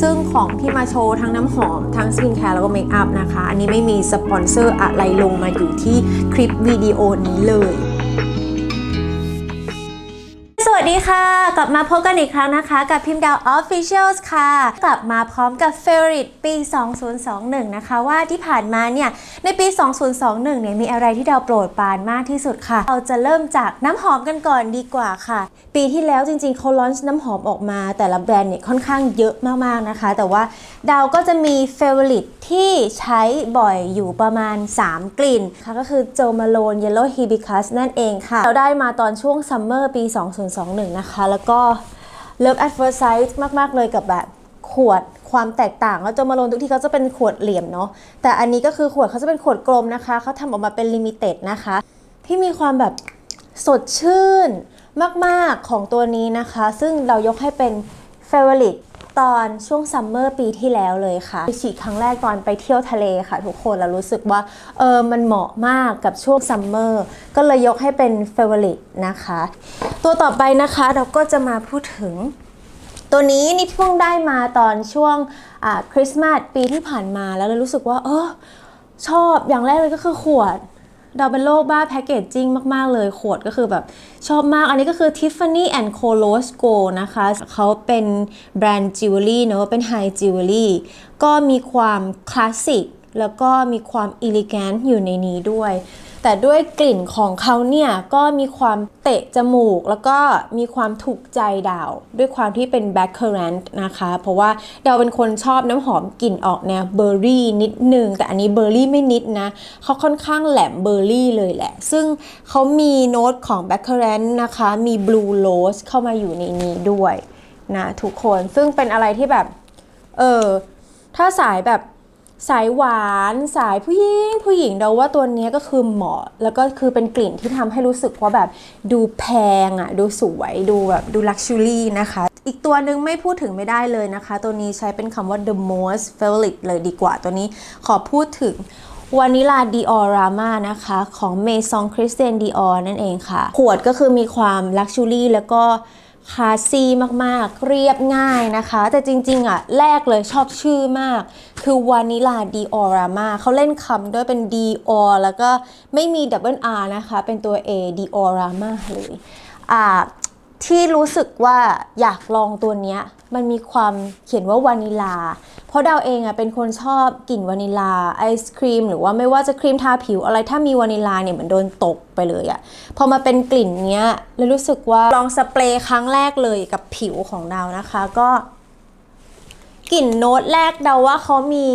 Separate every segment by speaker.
Speaker 1: ซึ่งของที่มาโชว์ทั้งน้ำหอม ทั้งสกินแคร์แล้วก็เมคอัพนะคะ อันนี้ไม่มีสปอนเซอร์อะไรลงมาอยู่ที่คลิปวิดีโอนี้เลย ค่ะ กลับมาพบกันอีกครั้งนะคะ กับพิมพ์ดาว Officials ค่ะ กลับมาพร้อมกับ f a v o r i t ปี 2021 นะคะ ว่าที่ผ่านมาเนี่ย ในปี 2021 เนี่ย มีอะไรที่ดาวโปรดปรานมากที่สุดค่ะ เราจะเริ่มจากน้ำหอมกันก่อนดีกว่าค่ะ ปีที่แล้วจริงๆเขาลอนช์น้ำหอมออกมา แต่ละแบรนด์เนี่ยค่อนข้างเยอะมากๆนะคะ แต่ว่าดาวก็จะมี f a v o r i t ที่ใช้บ่อยอยู่ประมาณ 3 กลิ่นค่ะก็คือ Jo Malone Yellow Hibiscus นั่นเองค่ะเราได้มาตอนช่วงซัมเมอร์ปี 2021นะคะ แล้วก็ Love at First Sight มาก ๆ เลยกับแบบขวดความแตกต่างแล้วโจมาลนทุกที่เขาจะเป็นขวดเหลี่ยมเนาะแต่อันนี้ก็คือขวดเขาจะเป็นขวดกลมนะคะเขาทำออกมาเป็นลิมิเต็ดนะคะ ที่มีความแบบสดชื่นมาก ๆ ของตัวนี้นะคะ ซึ่งเรายกให้เป็น Favorite ตอนช่วงซัมเมอร์ปีที่แล้วเลยค่ะฉีดครั้งแรกตอนไปเที่ยวทะเลค่ะ ทุกคนแล้วรู้สึกว่าเออมันเหมาะมากกับช่วงซัมเมอร์ก็เลยยกให้เป็น Favorite นะคะ ตัวต่อไปนะคะเราก็จะมาพูดถึง ตัวนี้นี่เพิ่งได้มาตอนช่วงคริสต์มาสปีที่ผ่านมาแล้วเลยรู้สึกว่าเออชอบอย่างแรกเลยก็คือขวด เราเป็นโลกบ้าแพคเกจจิ้งมาก ๆ เลยขวดก็คือแบบชอบมาก อันนี้ก็คือ Tiffany and Co l o s c o นะคะ เขาเป็นแบรนด์จิวเวลรี่เนอะเป็นไฮจิวเวลรี่ก็มีความคลาสสิกแล้วก็มีความอิลิแกนต์อยู่ในนี้ด้วย แต่ด้วยกลิ่นของเขาเนี่ยก็มีความเตะจมูก แล้วก็มีความถูกใจดาว ด้วยความที่เป็นแบ็คเคอร์แรนต์นะคะ เพราะว่าดาวเป็นคนชอบน้ำหอมกลิ่นออกแนวเบอร์รี่นิดนึง แต่อันนี้เบอร์รี่ไม่นิดนะเขาค่อนข้างแหลมเบอร์รี่เลยแหละ ซึ่งเขามีโน้ตของแบ็คเคอร์แรนต์นะคะ มีบลูโรสเข้ามาอยู่ในนี้ด้วยนะทุกคนซึ่งเป็นอะไรที่แบบเออถ้าสายแบบ สายหวานสายผู้หญิงผู้หญิงเราว่าตัวนี้ก็คือเหมาะ แล้วก็คือเป็นกลิ่นที่ทำให้รู้สึกว่าแบบดูแพงอะ่ะดูสวยดูแบบดูลักชัวรี่นะคะ อีกตัวนึงไม่พูดถึงไม่ได้เลยนะคะ ตัวนี้ใช้เป็นคำว่า the most favorite เลยดีกว่าตัวนี้ขอพูดถึงวานิลาดีออรามานะคะของ Maison Christian Dior นั่นเองค่ะ ขวดก็คือมีความลักชัวรี่แล้วก็ คาซีมากๆ เรียบง่ายนะคะ แต่จริงๆอะแรกเลยชอบชื่อมาก คือวานิลาดีออรามาเขาเล่นคำด้วยเป็น d ีออแล้วก็ไม่มีดับเบิลอาร์นะคะ เป็นตัว A ดีออรามาเลยอ่า ที่รู้สึกว่าอยากลองตัวเนี้ยมันมีความเขียนว่าวานิลา เพราะดาวเองอะเป็นคนชอบกลิ่นวานิลาไอศครีม หรือว่าไม่ว่าจะครีมทาผิวอะไรถ้ามีวานิลาเนี่ยเหมือนโดนตกไปเลยอะพอมาเป็นกลิ่นเนี้ยเลยรู้สึกว่าลองสเปรย์ครั้งแรกเลยกับผิวของดาวนะคะ ก็กลิ่นโน้ตแรกเดาว่าเขามี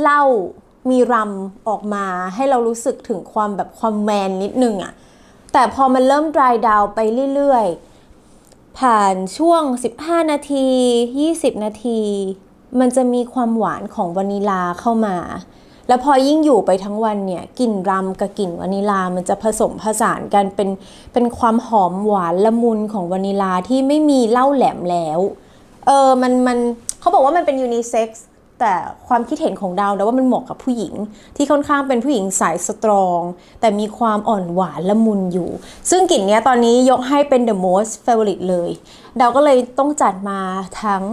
Speaker 1: เหล้ามีรัมออกมาให้เรารู้สึกถึงความแบบความแมนนิดนึงอะแต่พอมันเริ่ม dry down ไปเรื่อยๆ ผ่านช่วง 15 นาที 20 นาที มันจะมีความหวานของวานิลาเข้ามา แล้วพอยิ่งอยู่ไปทั้งวันเนี่ยกลิ่นรำกับกลิ่นวานิลามันจะผสมผสานกันเป็นเป็นความหอมหวานละมุนของวานิลาที่ไม่มีเหล้าแหลมแล้ว เออมันมันเขาบอกว่ามันเป็นยูนิเซ็กซ์ แต่ความคิดเห็นของดาวนะว่ามันเหมาะกับผู้หญิง ที่ค่อนข้างเป็นผู้หญิงสายสตรอง แต่มีความอ่อนหวานละมุนอยู่ ซึ่งกลิ่นนี้ตอนนี้ยกให้เป็น the most favorite เลย ดาวก็เลยต้องจัดมาทั้ง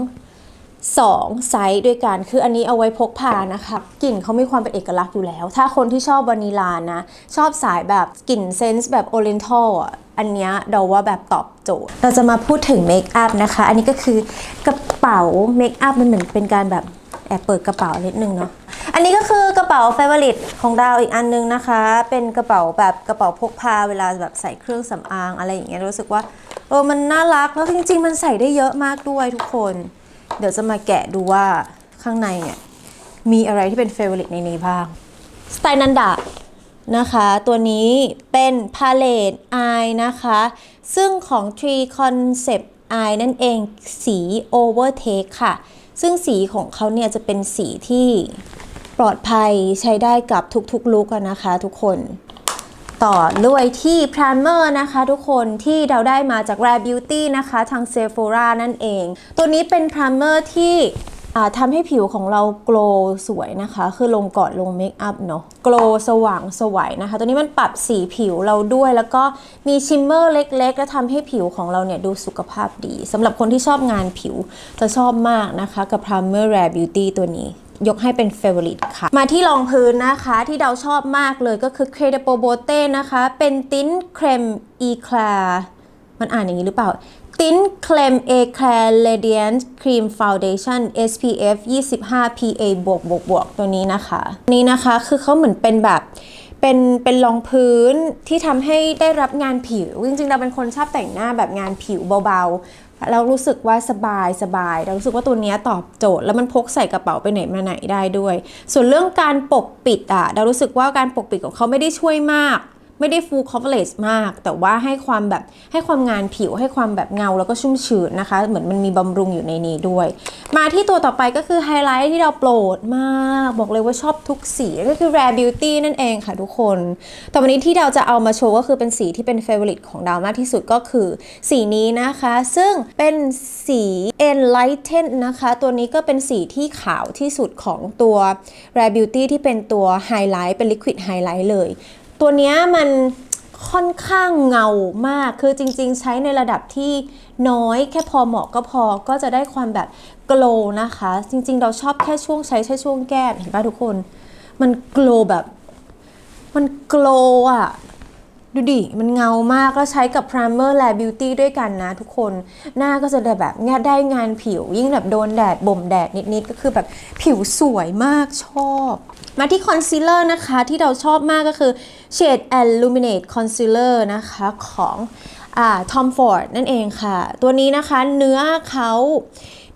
Speaker 1: 2ไซส์ด้วยกัน คืออันนี้เอาไว้พกพานะคะกลิ่นเขามีความเป็นเอกลักษณ์อยู่แล้ว ถ้าคนที่ชอบวานิลานะ ชอบสายแบบกลิ่นเซนส์แบบโอเรนทัลอะอันนี้เดาว่าแบบตอบโจทย์ เราจะมาพูดถึงเมคอัพนะคะ อันนี้ก็คือกระเป๋าเมคอัพมันเหมือนเป็นการแบบ แอบเปิดกระเป๋านิดนึงเนาะ อันนี้ก็คือกระเป๋าเฟเวอริตของดาวอีกอันนึงนะคะ เป็นกระเป๋าแบบกระเป๋าพกพาเวลาแบบใส่เครื่องสำอางอะไรอย่างเงี้ยรู้สึกว่าเออมันน่ารักแล้วจริง ๆ มันใส่ได้เยอะมากด้วยทุกคน เดี๋ยวจะมาแกะดูว่าข้างในเนี่ยมีอะไรที่เป็นเฟเวอริตในนี้บ้าง สไตล์นันดานะคะ ตัวนี้เป็นพาเลตอายนะคะ ซึ่งของ Tree Concept Eye นั่นเองสี Overtake ค่ะ ซึ่งสีของเขาเนี่ยจะเป็นสีที่ปลอดภัยใช้ได้กับทุกๆลุกนะคะทุกคน ต่อด้วยที่ primer นะคะทุกคนที่เราได้มาจาก Rare Beauty นะคะทาง Sephora นั่นเอง ตัวนี้เป็น primer ที่ ทำให้ผิวของเราโกลสวยนะคะ คือลงก่อนลงเมคอัพเนาะโกลสว่างสวยนะคะ ตัวนี้มันปรับสีผิวเราด้วย แล้วก็มีชิมเมอร์เล็กๆ แล้วทำให้ผิวของเราเนี่ยดูสุขภาพดีสำหรับคนที่ชอบงานผิวจะชอบมากนะคะกับ Primer Rare Beauty ตัวนี้ยกให้เป็นเฟเวอร์ลิตค่ะ มาที่รองพื้นนะคะ ที่เราชอบมากเลยก็คือ Credible b o t e นะคะ เป็นติ้นเครม Eclair มันอ่านอย่างนี้หรือเปล่า ติ้นเคลม Eclair Radiant Cream Foundation SPF 25 PA บวกบวกบวกตัวนี้นะคะนี่นะคะคือเขาเหมือนเป็นแบบเป็นเป็นรองพื้นที่ทำให้ได้รับงานผิว จริงๆ เราเป็นคนชอบแต่งหน้าแบบงานผิวเบาๆ เรารู้สึกว่าสบายสบาย เรารู้สึกว่าตัวนี้ตอบโจทย์ แล้วมันพกใส่กระเป๋าไปไหนมาไหนได้ด้วย ส่วนเรื่องการปกปิดอะเรารู้สึกว่าการปกปิดของเขาไม่ได้ช่วยมาก ไม่ได้ full coverage มาก แต่ว่าให้ความแบบให้ความงานผิวให้ความแบบเงาแล้วก็ชุ่มชื้นนะคะ เหมือนมันมีบำรุงอยู่ในนี้ด้วย มาที่ตัวต่อไปก็คือไฮไลท์ที่เราโปรดมาก บอกเลยว่าชอบทุกสีก็คือ Rare Beauty นั่นเองค่ะทุกคน แต่วันนี้ที่เราจะเอามาโชว์ก็คือเป็นสีที่เป็น favorite ของดาวมากที่สุดก็คือสีนี้นะคะ ซึ่งเป็นสี Enlighten นะคะ ตัวนี้ก็เป็นสีที่ขาวที่สุดของตัว Rare Beauty ที่เป็นตัว Highlight เป็น Liquid Highlight เลย ตัวเนี้ยมันค่อนข้างเงามาก คือจริง ๆ ใช้ในระดับที่น้อยแค่พอเหมาะก็พอ ก็จะได้ความแบบโกลนะคะ จริง ๆ เราชอบแค่ช่วงใช้แค่ช่วงแก้มเห็นป่ะทุกคน มันโกลแบบ มันโกลอะดูดิ มันเงามาก แล้วใช้กับ primer และ beauty ด้วยกันนะทุกคน หน้าก็จะได้แบบงได้งานผิว ยิ่งแบบโดนแดดบ่มแดดนิดๆ ก็คือแบบผิวสวยมากชอบ มาที่คอนซีลเลอร์นะคะที่เราชอบมากก็คือ Shade Illuminate Concealer นะคะของอ่า Tom Ford นั่นเองค่ะ ตัวนี้นะคะเนื้อเขา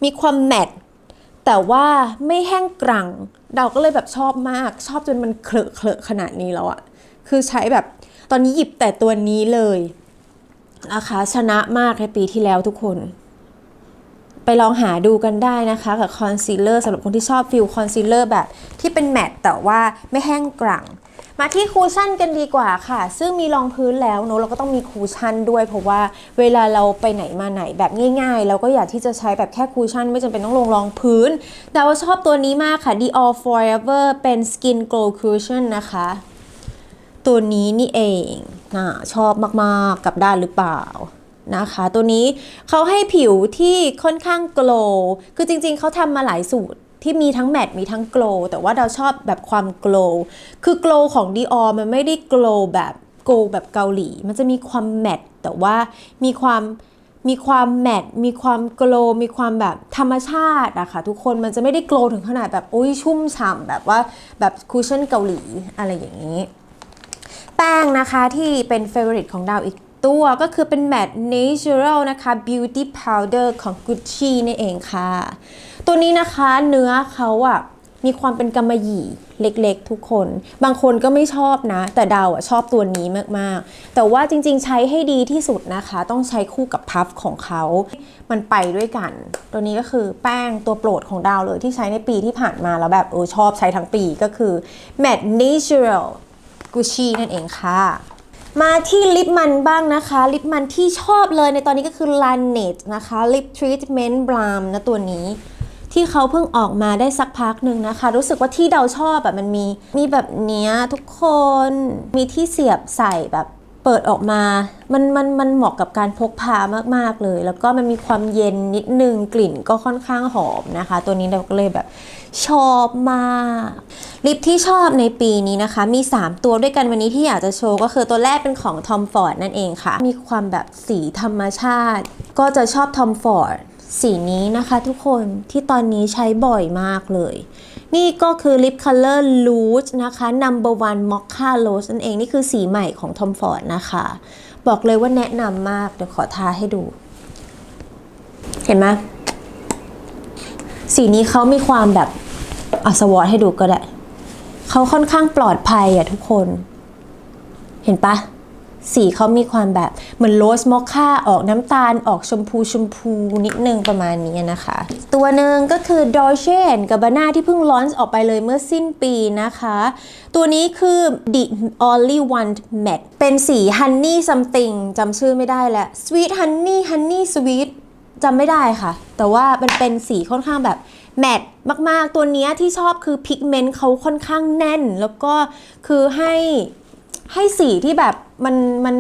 Speaker 1: มีความแมตต์แต่ว่าไม่แห้งกรังเราก็เลยแบบชอบมาก ชอบจนมันเคลอะเคลอะขนาดนี้แล้วอะคือใช้แบบตอนนี้หยิบแต่ตัวนี้เลยนะคะชนะมากในปีที่แล้วทุกคน ไปลองหาดูกันได้นะคะกับคอนซีลเลอร์สำหรับคนที่ชอบฟิลคอนซีลเลอร์แบบที่เป็นแมตต์แต่ว่าไม่แห้งกรังมาที่คูชั่นกันดีกว่าค่ะ ซึ่งมีรองพื้นแล้วเนอะเราก็ต้องมีคูชั่นด้วย เพราะว่าเวลาเราไปไหนมาไหนแบบง่ายๆ เราก็อยากที่จะใช้แบบแค่คูชั่น ไม่จำเป็นต้องลงรองพื้น แต่ว่าชอบตัวนี้มากค่ะ Dior Forever เป็น Skin Glow Cushion นะคะ ตัวนี้นี่เองนะชอบมากๆกับด้านหรือเปล่า นะคะ ตัวนี้เขาให้ผิวที่ค่อนข้างโกลว์คือจริงๆ เขาทำมาหลายสูตรที่มีทั้งแมตต์มีทั้งโกลว์แต่ว่าเราชอบแบบความโกลว์คือโกลว์ของ Dior มันไม่ได้โกลว์แบบโกลว์แบบเกาหลี มันจะมีความแมตต์แต่ว่ามีความมีความแมตมีความโกลว์มีความแบบธรรมชาติอะค่ะทุกคนมันจะไม่ได้โกลว์ถึงขนาดแบบอุ้ยชุ่มฉ่ำแบบว่าแบบคูชั่นเกาหลีอะไรอย่างนี้ แป้งนะคะที่เป็น favorite ของดาวอีก ตัวก็คือเป็น Matte Natural นะคะ Beauty Powder ของ Gucci นี่เองค่ะ ตัวนี้นะคะเนื้อเขาอะมีความเป็นกำมะหยี่เล็กๆ ทุกคน บางคนก็ไม่ชอบนะ แต่ดาวอะชอบตัวนี้มากๆ แต่ว่าจริงๆใช้ให้ดีที่สุดนะคะ ต้องใช้คู่กับพัฟของเขา มันไปด้วยกัน ตัวนี้ก็คือแป้งตัวโปรดของดาวเลยที่ใช้ในปีที่ผ่านมาแล้วแบบเออชอบใช้ทั้งปีก็คือ Matte Natural กุชชี่นั่นเองค่ะ มาที่ลิปมันบ้างนะคะ ลิปมันที่ชอบเลยในตอนนี้ก็คือ l a n e t นะคะ Lip Treatment Balm นะตัวนี้ที่เขาเพิ่งออกมาได้สักพักหนึ่งนะคะ รู้สึกว่าที่เราชอบแบบมันมี มีแบบเนี้ยทุกคนมีที่เสียบใส่แบบ เปิดออกมามันมันมันเหมาะกับการพกพามากๆเลย แล้วก็มันมีความเย็นนิดนึงกลิ่นก็ค่อนข้างหอมนะคะ ตัวนี้เราก็เลยแบบชอบมากลิปที่ชอบในปีนี้นะคะ มี 3 ตัวด้วยกันวันนี้ที่อยากจะโชว์ก็คือตัวแรกเป็นของ Tom Ford นั่นเองค่ะ มีความแบบสีธรรมชาติ ก็จะชอบ Tom Ford สีนี้นะคะทุกคนที่ตอนนี้ใช้บ่อยมากเลย นี่ก็คือ Lip Color Loose นะคะ Number One Mocha Rose นั่นเอง นี่คือสีใหม่ของ Tom Ford นะคะ บอกเลยว่าแนะนำมาก เดี๋ยวขอทาให้ดู เห็นไหมสีนี้เขามีความแบบอสวอตให้ดูก็ได้ เขาค่อนข้างปลอดภัยอะทุกคน เห็นปะ สีเขามีความแบบเหมือนโรสมอคค่าออกน้ำตาลออกชมพูชมพูนิดนึงประมาณนี้นะคะ ตัวหนึ่งก็คือ Dolce Gabbana ที่เพิ่งลอนออกไปเลยเมื่อสิ้นปีนะคะ ตัวนี้คือ The Only One Matte เป็นสี Honey Something จำชื่อไม่ได้แล้ว Sweet Honey Honey Sweet จำไม่ได้ค่ะ แต่ว่ามันเป็นสีค่อนข้างแบบแมตต์มาก ๆ ตัวเนี้ยที่ชอบคือพิกเมนต์เขาค่อนข้างแน่น แล้วก็คือให้ ให้สีที่แบบมันมัน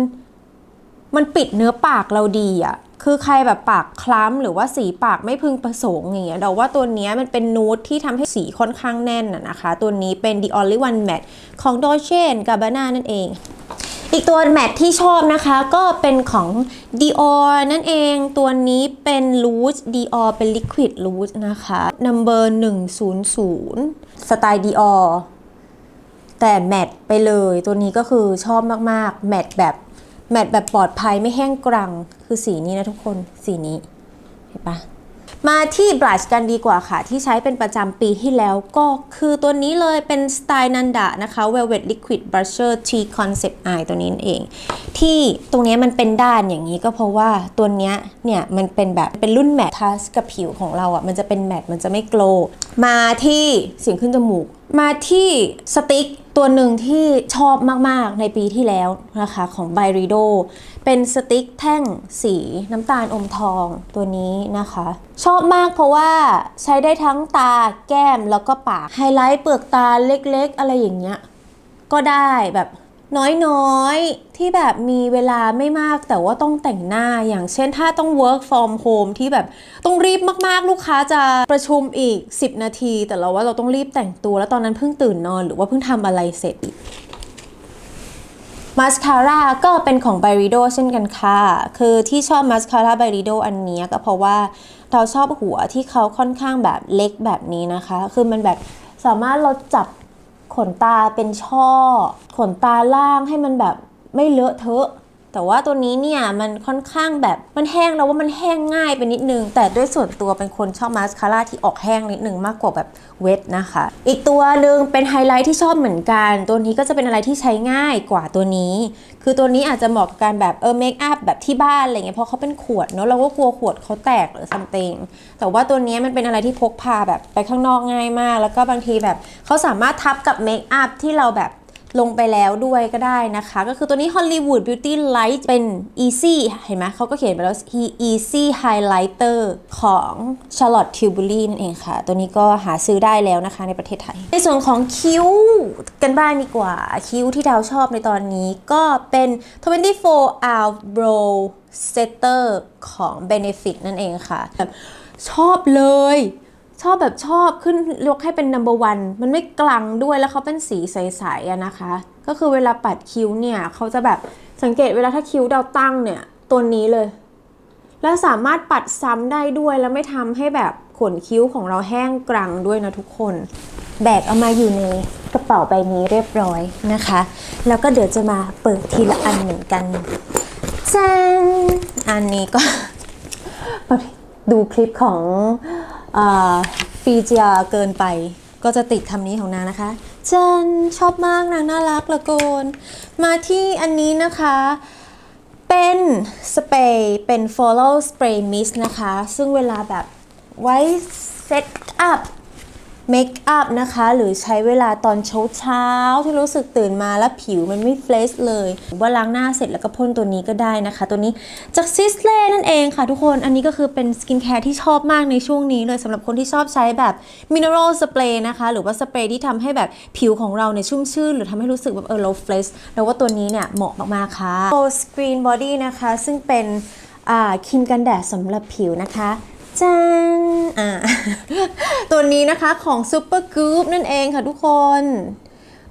Speaker 1: มันปิดเนื้อปากเราดีอะ่ะคือใครแบบปากคล้ำหรือว่าสีปากไม่พึงประสงค์อย่างเงี้ยเราว่าตัวนี้มันเป็นนูดที่ทำให้สีค่อนข้างแน่นอะนะคะ ตัวนี้เป็น The Only One Matte ของ Dolce Gabbana นั่นเอง อีกตัวแมทที่ชอบนะคะก็เป็นของ Dior นั่นเอง ตัวนี้เป็น Loose Dior เป็น Liquid Loose นะคะ Number 100 สไตล์ Dior แต่แมทไปเลยตัวนี้ก็คือชอบมากๆ แมทแบบแมทแบบปลอดภัยไม่แห้งกรัง คือสีนี้นะทุกคนสีนี้เห็นปะมาที่บลัชกันดีกว่าค่ะ ที่ใช้เป็นประจำปีที่แล้วก็คือตัวนี้เลยเป็นสไตล์นันดะนะคะ Velvet Liquid Blusher T Concept Eye ตัวนี้เอง ที่ตรงนี้มันเป็นด้านอย่างนี้ก็เพราะว่าตัวนี้เนี่ย มันเป็นแบบเป็นรุ่นแมททัสกับผิวของเราอะ่ะ มันจะเป็นแมทมันจะไม่โกลมาที่เสียงขึ้นจมูก มาที่สติ๊กตัวหนึ่งที่ชอบมาก ๆ ในปีที่แล้วนะคะ ของ b y r i d o เป็นสติ๊กแท่งสีน้ำตาลอมทองตัวนี้นะคะ ชอบมากเพราะว่าใช้ได้ทั้งตาแก้มแล้วก็ปาก ไฮไลท์เปลือกตาเล็ก ๆ อะไรอย่างเงี้ย ก็ได้แบบ น้อยๆ ที่แบบมีเวลาไม่มากแต่ว่าต้องแต่งหน้าอย่างเช่นถ้าต้อง work from home ที่แบบต้องรีบมากๆ ลูกค้าจะประชุมอีก 10 นาที แต่เราว่าเราต้องรีบแต่งตัว แล้วตอนนั้นเพิ่งตื่นนอนหรือว่าเพิ่งทำอะไรเสร็จอีกมาสคาร่าก็เป็นของ b y r i d o เช่นกันค่ะ คือที่ชอบมาสคาร่า b y r i d o อันนี้ก็เพราะว่าเราชอบหัวที่เขาค่อนข้างแบบเล็กแบบนี้นะคะ คือมันแบบสามารถเราจับ ขนตาเป็นช่อ ขนตาล่างให้มันแบบไม่เลอะเทอะ แต่ว่าตัวนี้เนี่ยมันค่อนข้างแบบมันแห้งแล้วว่ามันแห้งง่ายไปนิดนึง แต่ด้วยส่วนตัวเป็นคนชอบมาสคาร่าที่ออกแห้งนิดนึงมากกว่าแบบเวทนะคะ อีกตัวหนึ่งเป็นไฮไลท์ที่ชอบเหมือนกัน ตัวนี้ก็จะเป็นอะไรที่ใช้ง่ายกว่าตัวนี้ คือตัวนี้อาจจะเหมาะกับการแบบเออเมคอัพแบบที่บ้านอะไรเงี้ยเพราะเขาเป็นขวดเนาะเราก็กลัวขวดเขาแตกหรือซัมติงแต่ว่าตัวนี้มันเป็นอะไรที่พกพาแบบไปข้างนอกง่ายมาก แล้วก็บางทีแบบเขาสามารถทับกับเมคอัพที่เราแบบ ลงไปแล้วด้วยก็ได้นะคะ ก็คือตัวนี้ Hollywood Beauty Light เป็น Easy เห็นไหมเขาก็เขียนไปแล้ว Easy Highlighter ของ Charlotte Tilbury นั่นเองค่ะ ตัวนี้ก็หาซื้อได้แล้วนะคะในประเทศไทย ในส่วนของคิ้วกันบ้างดีกว่า คิ้วที่ดาวชอบในตอนนี้ก็เป็น 24 hour brow setter ของ Benefit นั่นเองค่ะ ชอบเลย ชอบแบบชอบขึ้นยกให้เป็น number one มันไม่กลังด้วยแล้วเขาเป็นสีใสๆอะนะคะ ก็คือเวลาปัดคิ้วเนี่ยเขาจะแบบสังเกตเวลาถ้าคิ้วดาตั้งเนี่ยตัวนี้เลย แล้วสามารถปัดซ้ำได้ด้วยแล้วไม่ทำให้แบบขนคิ้วของเราแห้งกรังด้วยนะทุกคน แบกเอามาอยู่ในกระเป๋าใบนี้เรียบร้อยนะคะ แล้วก็เดี๋ยวจะมาเปิดทีละอันเหมือนกันจันอันนี้ก็ ดูคลิปของ ฟีเจียเกินไป ก็จะติดคำนี้ของนางนะคะจันชอบมากนางน่ารักเหลือเกินมาที่อันนี้นะคะเป็นสเปรย์เป็น follow spray mist นะคะ ซึ่งเวลาแบบไว้เซตอัพ เมคอัพนะคะ หรือใช้เวลาตอนเช้าเช้าที่รู้สึกตื่นมาแล้วผิวมันไม่เฟรชเลยหรือว่าล้างหน้าเสร็จแล้วก็พ่นตัวนี้ก็ได้นะคะ ตัวนี้จากซิสเล่นั่นเองค่ะทุกคนอันนี้ก็คือเป็นสกินแคร์ที่ชอบมากในช่วงนี้เลยสำหรับคนที่ชอบใช้แบบมินเนอรัลสเปรย์นะคะหรือว่าสเปรย์ที่ทำให้แบบผิวของเราเนี่ยชุ่มชื่น หรือทำให้รู้สึกแบบเออเราเฟรชแล้วว่าตัวนี้เนี่ยเหมาะมากๆค่ะโ Screen Body นะคะซึ่งเป็นอ่าครีมกันแดดสำหรับผิวนะคะ จันอ่าตัวนี้นะคะของ Super Group นั่นเองค่ะทุกคน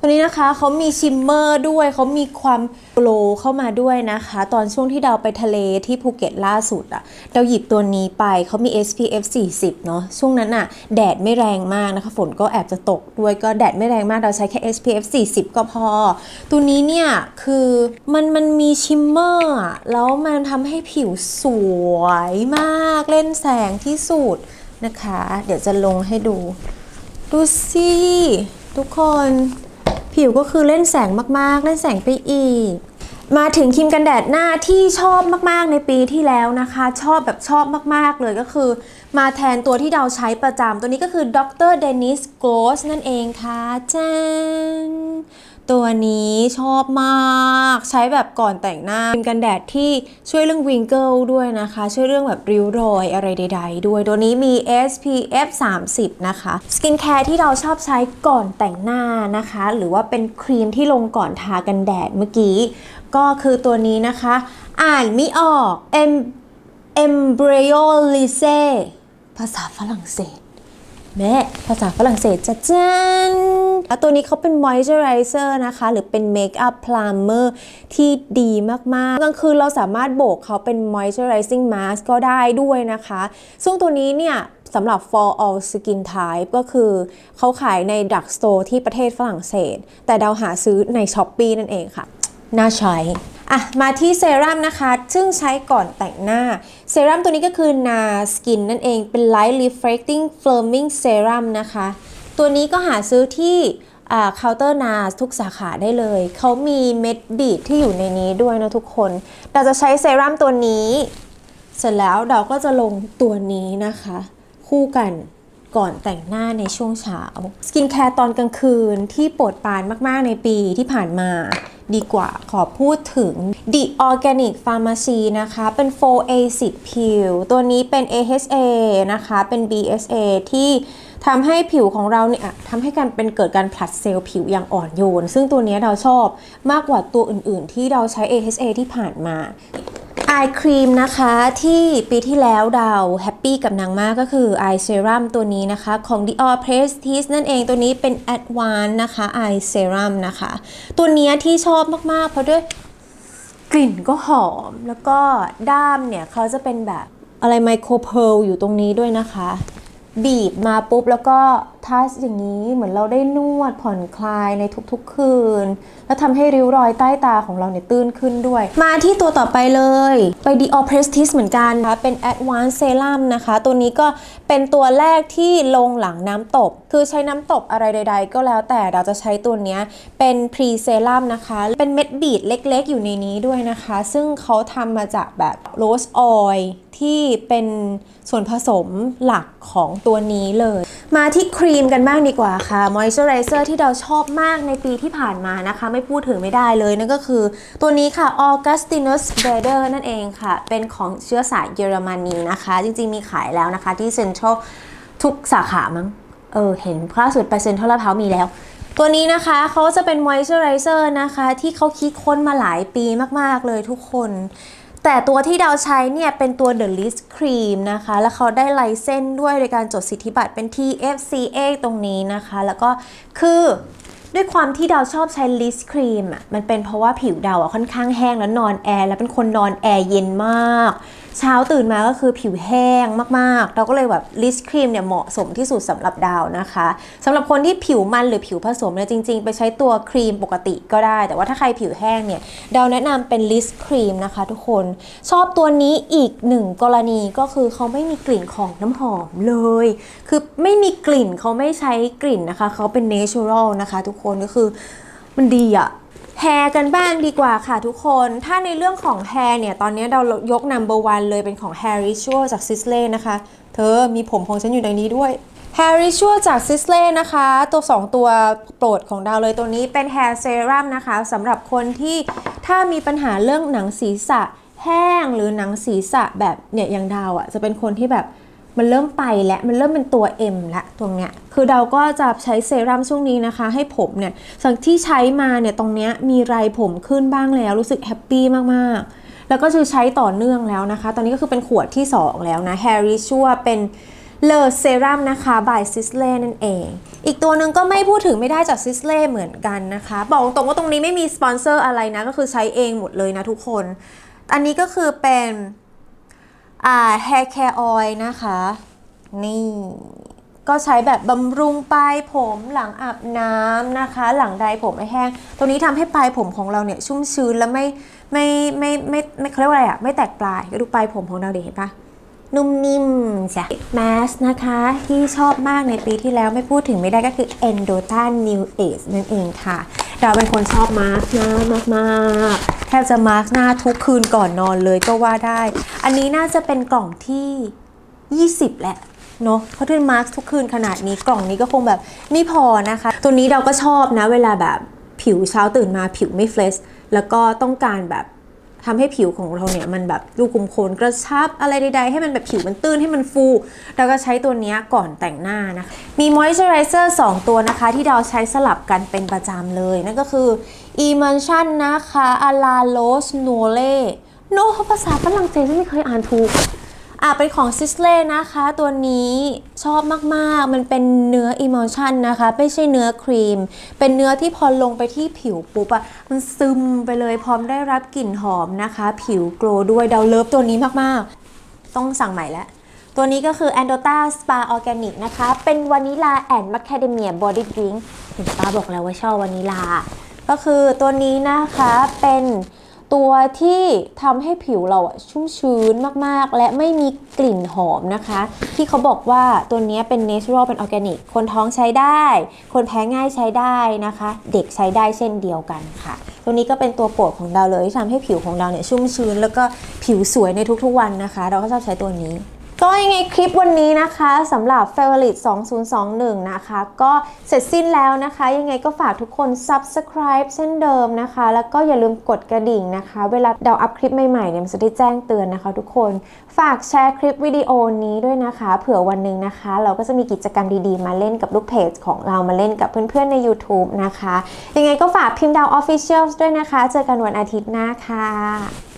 Speaker 1: ตัวนี้นะคะเขามีชิมเมอร์ด้วยเขามีความโกลว์เข้ามาด้วยนะคะ ตอนช่วงที่เราไปทะเลที่ภูเก็ตล่าสุดอะเราหยิบตัวนี้ไปเขามี SPF 40 เนาะช่วงนั้นอะแดดไม่แรงมากนะคะ ฝนก็แอบจะตกด้วยก็แดดไม่แรงมาก เราใช้แค่ SPF 40 ก็พอ ตัวนี้เนี่ยคือมันมันมีชิมเมอร์แล้วมันทำให้ผิวสวยมากเล่นแสงที่สุดนะคะ เดี๋ยวจะลงให้ดู ดูสิทุกคน ผิวก็คือเล่นแสงมากๆ เล่นแสงไปอีก มาถึงครีมกันแดดหน้าที่ชอบมากๆในปีที่แล้วนะคะ ชอบแบบชอบมากๆเลยก็คือ มาแทนตัวที่เราใช้ประจำตัวนี้ก็คือ Dr. Dennis Gloss นั่นเองค่ะจ้น ตัวนี้ชอบมาก ใช้แบบก่อนแต่งหน้าเป็นกันแดดที่ช่วยเรื่องวิงเกิลด้วยนะคะ ช่วยเรื่องแบบริ้วรอยอะไรใด ๆ ด้วยตัวนี้มี SPF 30 นะคะสกินแคร์ที่เราชอบใช้ก่อนแต่งหน้านะคะ หรือว่าเป็นครีมที่ลงก่อนทากันแดดเมื่อกี้ ก็คือตัวนี้นะคะ อ่านไม่ออก em embryolisse ภาษาฝรั่งเศส แม่ภาษาฝรั่งเศสจะจันแล้วตัวนี้เขาเป็น moisturizer นะคะ หรือเป็น makeup primer ที่ดีมาก ๆ กลางคืนเราสามารถโบกเขาเป็น moisturizing mask ก็ได้ด้วยนะคะ ซึ่งตัวนี้เนี่ยสำหรับ for all skin type ก็คือเขาขายใน drug store ที่ประเทศฝรั่งเศส แต่เราหาซื้อใน s h อ p e e นั่นเองค่ะ น่าใช้ อะมาที่เซรั่มนะคะ ซึ่งใช้ก่อนแต่งหน้า เซรั่มตัวนี้ก็คือนาสกินนั่นเอง เป็น Light Reflecting Firming Serum นะคะ ตัวนี้ก็หาซื้อที่เคาน์เตอร์นาทุกสาขาได้เลย เขามีเม็ดบีดที่อยู่ในนี้ด้วยนะทุกคน เราจะใช้เซรั่มตัวนี้ เสร็จแล้วเราก็จะลงตัวนี้นะคะ คู่กัน ก่อนแต่งหน้าในช่วงเช้า สกินแคร์ตอนกลางคืนที่โปรดปรานมาก ๆ ในปีที่ผ่านมาดีกว่าขอพูดถึง The Organic Pharmacy นะคะ เป็น 4 acid peel ตัวนี้เป็น AHA นะคะ เป็น BSA ที่ทำให้ผิวของเราเนี่ยทำให้การเป็นเกิดการผลัดเซลล์ผิวอย่างอ่อนโยน ซึ่งตัวนี้เราชอบมากกว่าตัวอื่นๆ ที่เราใช้ AHA ที่ผ่านมา ไอครีมนะคะที่ปีที่แล้วเราแฮปปี้กับนางมากก็คือไอเซรั่มตัวนี้นะคะ ของ Dior Prestige นั่นเองตัวนี้เป็น Advanced นะคะไอเซรั่มนะคะ ตัวนี้ที่ชอบมากๆ เพราะด้วยกลิ่นก็หอม แล้วก็ด้ามเนี่ยเขาจะเป็นแบบอะไรไมโครเพลอยู่ตรงนี้ด้วยนะคะ บีบมาปุ๊บแล้วก็ทัชอย่างนี้เหมือนเราได้นวดผ่อนคลายในทุกๆคืน แล้วทำให้ริ้วรอยใต้ตาของเราเนี่ยตื้นขึ้นด้วย มาที่ตัวต่อไปเลย ไป Dior Prestige เหมือนกันนะคะเป็น Advanced Serum นะคะ ตัวนี้ก็เป็นตัวแรกที่ลงหลังน้ำตบ คือใช้น้ำตบอะไรใด ๆ ก็แล้วแต่เราจะใช้ตัวนี้เป็น Pre Serum นะคะ เป็นเม็ดบีดเล็กๆ อยู่ในนี้ด้วยนะคะ ซึ่งเขาทำมาจากแบบ Rose Oil ที่เป็นส่วนผสมหลักของตัวนี้เลย มาที่ครีมกันบ้างดีกว่าค่ะ Moisturizer ที่เราชอบมากในปีที่ผ่านมานะคะ ไม่พูดถึงไม่ได้เลย นั่นก็คือตัวนี้ค่ะ Augustinus Bader นั่นเองค่ะ เป็นของเชื้อสายเยอรมนีนะคะ จริงๆมีขายแล้วนะคะ ที่เซ็นทรัลทุกสาขามั้งเออเห็นล่าสุดไปเซ็นทรัลลาดพร้าวมีแล้วตัวนี้นะคะเขาจะเป็น moisturizer นะคะ ที่เขาคิดค้นมาหลายปีมาก ๆ เลยทุกคน แต่ตัวที่เราใช้เนี่ยเป็นตัว The List Cream นะคะ แล้วเขาได้ไลเส้นด้วยโดยการจดสิทธิบัตรเป็น TFCA ตรงนี้นะคะ แล้วก็คือด้วยความที่ดาวชอบใช้ลิสครีมอะมันเป็นเพราะว่าผิวดาวอะค่อนข้างแห้งแล้วนอนแอร์แล้วเป็นคนนอนแอร์เย็นมาก เช้าตื่นมาก็คือผิวแห้งมากๆ เราก็เลยแบบ List Cream เนี่ยเหมาะสมที่สุดสำหรับดาวนะคะสำหรับคนที่ผิวมันหรือผิวผสมเนี่ยจริง ๆ ไปใช้ตัวครีมปกติก็ได้ แต่ว่าถ้าใครผิวแห้งเนี่ยดาวแนะนำเป็น List Cream นะคะ ทุกคนชอบตัวนี้อีกหนึ่งกรณีก็คือเขาไม่มีกลิ่นของน้ำหอมเลย คือไม่มีกลิ่นเขาไม่ใช้กลิ่นนะคะ เขาเป็น natural นะคะ ทุกคนก็คือมันดีอะ แฮร์กันบ้างดีกว่าค่ะทุกคน ถ้าในเรื่องของแฮร์เนี่ย ตอนนี้เรายก number one เลยเป็นของ Hair Ritual จาก Sisley นะคะ เธอมีผมของฉันอยู่ในนี้ด้วย Hair Ritual จาก Sisley นะคะ ตัว 2 ตัวโปรดของดาวเลยตัวนี้เป็น Hair Serum นะคะสำหรับคนที่ถ้ามีปัญหาเรื่องหนังศีรษะแห้งหรือหนังศีรษะแบบเนี่ยอย่างดาวอะ่ะจะเป็นคนที่แบบ มันเริ่มไปและมันเริ่มเป็นตัว M ละตรงเนี้ยคือเราก็จะใช้เซรั่มช่วงนี้นะคะ ให้ผมเนี่ยสังที่ใช้มาเนี่ยตรงเนี้ยมีไรผมขึ้นบ้างแล้วรู้สึกแฮปปี้มากๆ แล้วก็จะใช้ต่อเนื่องแล้วนะคะ ตอนนี้ก็คือเป็นขวดที่ 2 แล้วนะ Harry ชัวเป็นเลอเซรั่มนะคะ by Sisley นั่นเอง อีกตัวหนึ่งก็ไม่พูดถึงไม่ได้จาก Sisley เหมือนกันนะคะ บอกตรงว่าตรงนี้ไม่มีสปอนเซอร์อะไรนะ ก็คือใช้เองหมดเลยนะทุกคน อันนี้ก็คือเป็น อ่า hair care oil นะคะ นี่ ก็ใช้แบบบำรุงปลายผมหลังอาบน้ำนะคะ หลังใดผมไม่แห้ง ตรงนี้ทำให้ปลายผมของเราเนี่ยชุ่มชื้นและไม่ไม่ไม่ไม่ไม่เขาเรียกว่าอะไรอะไม่แตกปลายก็ดูปลายผมของเราเด็เห็นปะ นุ่มนิ่มจ้ะแมสนะคะที่ชอบมากในปีที่แล้วไม่พูดถึงไม่ได้ก็คือ Endota New Age นั่นเองค่ะ เราเป็นคนชอบมาร์กหน้ามากๆแทบจะมาร์กหน้าทุกคืนก่อนนอนเลยก็ว่าได้ อันนี้น่าจะเป็นกล่องที่ 20 แหละเนอะเพราะที่มาร์กทุกคืนขนาดนี้กล่องนี้ก็คงแบบไม่พอนะคะ ตัวนี้เราก็ชอบนะเวลาแบบผิวเช้าตื่นมาผิวไม่เฟรชแล้วก็ต้องการแบบ ทำให้ผิวของเราเนี่ยมันแบบดูขุมโคนกระชับอะไรใดๆ ให้มันแบบผิวมันตื้นให้มันฟู เราก็ใช้ตัวนี้ก่อนแต่งหน้านะมีมอยเจอไรเซอร์2ตัวนะคะ ที่เราใช้สลับกันเป็นประจำเลย นั่นก็คือ Emulsion นะคะอาลาโลสโนเล่โนภาษาฝรั่งเศสไม่เคยอ่านถูก อะเป็นของซิสเล่นะคะ ตัวนี้ชอบมาก ๆ มันเป็นเนื้ออิม l ชันนะคะ ไม่ใช่เนื้อครีม เป็นเนื้อที่พอลงไปที่ผิวปุ๊บอะมันซึมไปเลยพร้อมได้รับกลิ่นหอมนะคะ ผิวโกลว์ด้วยเดาเลิฟตัวนี้มาก ๆ ต้องสั่งใหม่แล้วตัวนี้ก็คือ a n d o t a Spa Organic นะคะ เป็นวานิลาแอนด์มัคคาเดเมียบอดี้ดริงก์เห็นป้าบอกแล้วว่าชอบวานิลา ก็คือตัวนี้นะคะเป็น ตัวที่ทำให้ผิวเราชุ่มชื้นมากๆ และไม่มีกลิ่นหอมนะคะ ที่เขาบอกว่าตัวนี้เป็น natural เป็นออร์แกนิก คนท้องใช้ได้ คนแพ้ง่ายใช้ได้นะคะ เด็กใช้ได้เช่นเดียวกันค่ะ ตัวนี้ก็เป็นตัวโปรดของเราเลยที่ทำให้ผิวของเราเนี่ยชุ่มชื้น แล้วก็ผิวสวยในทุกๆวันนะคะ เราก็ชอบใช้ตัวนี้ ก็ยังไงคลิปวันนี้นะคะสำหรับ f a v o r i t e 2021 นะคะ ก็เสร็จสิ้นแล้วนะคะ ยังไงก็ฝากทุกคน subscribe เช่นเดิมนะคะ แล้วก็อย่าลืมกดกระดิ่งนะคะ เวลาเราอัพคลิปใหม่ๆเนี่ยมันจะได้แจ้งเตือนนะคะ ทุกคนฝากแชร์คลิปวิดีโอนี้ด้วยนะคะ เผื่อวันหนึ่งนะคะ เราก็จะมีกิจกรรมดีๆ มาเล่นกับลูกเพจของเรามาเล่นกับเพื่อนๆใน YouTube นะคะ ยังไงก็ฝากพิมพ์ดาว Officials ด้วยนะคะ เจอกันวันอาทิตย์หน้าค่ะ